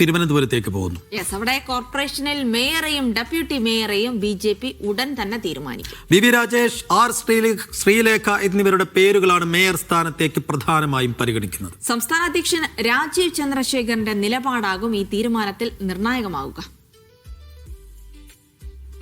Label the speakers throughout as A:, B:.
A: തിരുവനന്തപുരത്തേക്ക് പോകുന്നു.
B: യെസ് അവിടെ കോർപ്പറേഷനിൽ മേയറെയും ഡെപ്യൂട്ടി മേയറെയും ബി ജെ പി ഉടൻ തന്നെ തീരുമാനിക്കും.
A: V V Rajesh R Sreelekha Sreelekha എന്നിവരുടെ പേരുകളാണ് മേയർ സ്ഥാനത്തേക്ക് പ്രധാനമായും പരിഗണിക്കുന്നത്.
B: സംസ്ഥാന അധ്യക്ഷൻ രാജീവ് ചന്ദ്രശേഖറിന്റെ നിലപാടാകും ഈ തീരുമാനത്തിൽ നിർണായകമാവുക.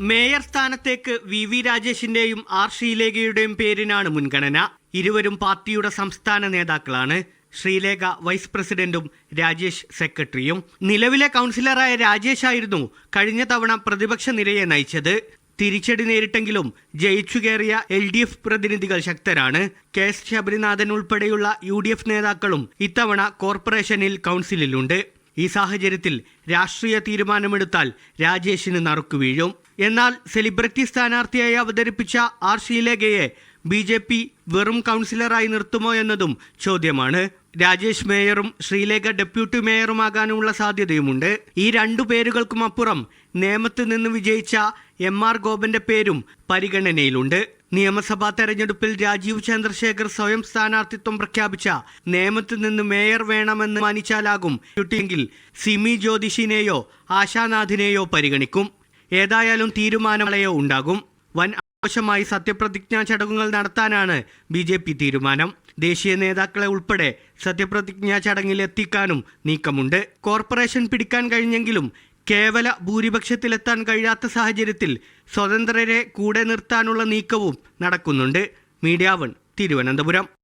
C: മേയർ സ്ഥാനത്തേക്ക് വി വി രാജേഷിന്റെയും ആർ ശ്രീലേഖയുടെയും പേരിനാണ് മുൻഗണന. ഇരുവരും പാർട്ടിയുടെ സംസ്ഥാന നേതാക്കളാണ് ശ്രീലേഖ വൈസ് പ്രസിഡന്റും രാജേഷ് സെക്രട്ടറിയും. നിലവിലെ കൗൺസിലറായ രാജേഷ് ആയിരുന്നു കഴിഞ്ഞ തവണ പ്രതിപക്ഷ നിരയെ നയിച്ചത്. തിരിച്ചടി നേരിട്ടെങ്കിലും ജയിച്ചു കയറിയ എൽ ഡി എഫ് പ്രതിനിധികൾ ശക്തരാണ്. കെ എസ് ശബരിനാഥൻ ഉൾപ്പെടെയുള്ള യു ഡി എഫ് നേതാക്കളും ഇത്തവണ കോർപ്പറേഷനിൽ കൗൺസിലിലുണ്ട്. ഈ സാഹചര്യത്തിൽ രാഷ്ട്രീയ തീരുമാനമെടുത്താൽ രാജേഷിന് നറുക്കു വീഴും. എന്നാൽ സെലിബ്രിറ്റി സ്ഥാനാർത്ഥിയായി അവതരിപ്പിച്ച ആർ ശ്രീലേഖയെ ബി ജെ പി വെറും കൗൺസിലറായി നിർത്തുമോ എന്നതും ചോദ്യമാണ്. രാജേഷ് മേയറും ശ്രീലേഖ ഡെപ്യൂട്ടി മേയറുമാകാനുമുള്ള സാധ്യതയുമുണ്ട്. ഈ രണ്ടു പേരുകൾക്കും അപ്പുറം നേമത്ത് നിന്ന് വിജയിച്ച എം ആർ ഗോപന്റെ പേരും പരിഗണനയിലുണ്ട്. നിയമസഭാ തെരഞ്ഞെടുപ്പിൽ രാജീവ് ചന്ദ്രശേഖർ സ്വയം സ്ഥാനാർത്ഥിത്വം പ്രഖ്യാപിച്ച നേമത്ത് നിന്ന് മേയർ വേണമെന്ന് മാനിച്ചാലാകും ഡ്യൂട്ടിയെങ്കിൽ സിമി ജ്യോതിഷിനെയോ ആശാനാഥിനെയോ പരിഗണിക്കും. ഏതായാലും തീരുമാനങ്ങളെയോ ഉണ്ടാകും. വൻ ആഘോഷമായി സത്യപ്രതിജ്ഞാ ചടങ്ങുകൾ നടത്താനാണ് ബി തീരുമാനം. ദേശീയ നേതാക്കളെ ഉൾപ്പെടെ സത്യപ്രതിജ്ഞാ ചടങ്ങിൽ എത്തിക്കാനും നീക്കമുണ്ട്. കോർപ്പറേഷൻ പിടിക്കാൻ കഴിഞ്ഞെങ്കിലും കേവല ഭൂരിപക്ഷത്തിലെത്താൻ കഴിയാത്ത സാഹചര്യത്തിൽ സ്വതന്ത്രരെ കൂടെ നിർത്താനുള്ള നീക്കവും നടക്കുന്നുണ്ട്. Media one Thiruvananthapuram.